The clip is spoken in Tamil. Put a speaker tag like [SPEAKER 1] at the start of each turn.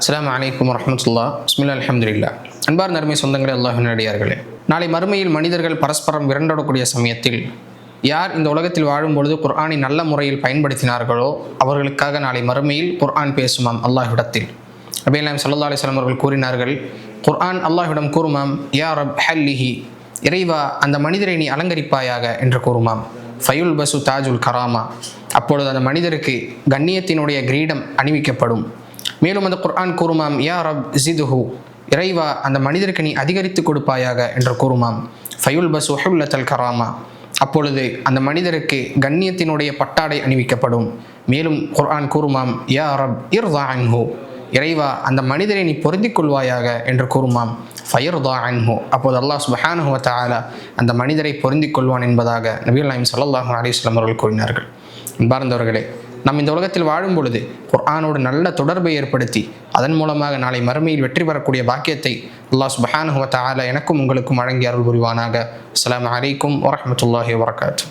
[SPEAKER 1] அஸ்லாம் வலைக்கம் வரமத்துல்லா பிஸ்மில்லா அலமதுல்லா அன்பார் நறுமை சொந்தங்களே அல்லாஹினடியார்களே நாளை மறுமையில் மனிதர்கள் பரஸ்பரம் விரண்டோடக்கூடிய சமயத்தில் யார் இந்த உலகத்தில் வாழும்பொழுது குர்ஆனை நல்ல முறையில் பயன்படுத்தினார்களோ அவர்களுக்காக நாளை மறுமையில் குர்ஆன் பேசுமாம் அல்லாஹ்விடத்தில். அபிலாம் சல்லா அலிஸ்லாம் அவர்கள் கூறினார்கள் குர்ஆன் அல்லாஹ்விடம் கூறுமாம் யா ரப் ஹல்லிஹி இறைவா அந்த மனிதரை நீ அலங்கரிப்பாயாக என்று கூறுமாம். ஃபயுல் பசு தாஜுல் கராமா. அப்பொழுது அந்த மனிதருக்கு கண்ணியத்தினுடைய கிரீடம் அணிவிக்கப்படும். மேலும் அந்த குர்ஆன் கூறுமாம் யா ரப் ஜிதுஹு இறைவா அந்த மனிதருக்கு நீ அதிகரித்து கொடுப்பாயாக என்று கூறுமாம். ஃபயுல் பஸ் ஹுல்லத்தல் கராமா. அப்பொழுது அந்த மனிதருக்கு கண்ணியத்தினுடைய பட்டாடை அணிவிக்கப்படும். மேலும் குர்ஆன் கூறுமாம் யா ரப் இர்தா அன்ஹு இறைவா அந்த மனிதரை நீ பொருந்திக் கொள்வாயாக என்று கூறுமாம். ஃபயர்தா அன்ஹு. அப்போது அல்லாஹ் சுபஹானஹு தாலா அந்த மனிதரை பொருந்திக் கொள்வான் என்பதாக நபீல் நாயம் சல்லாஹூ அலிஸ்லாம் அவர்கள் கூறினார்கள். அன்பார்ந்தவர்களே நாம் இந்த உலகத்தில் வாழும் பொழுது குர்ஆனோடு நல்ல தொடர்பை ஏற்படுத்தி அதன் மூலமாக நாளை மறுமையில் வெற்றி பெறக்கூடிய பாக்கியத்தை அல்லாஹ் சுபஹானஹு வ எனக்கும் உங்களுக்கும் வழங்கி அருள் புரிவானாக. அஸ்லாம் அலைக்கும் வரமத்துல்லாஹி வரகாத்து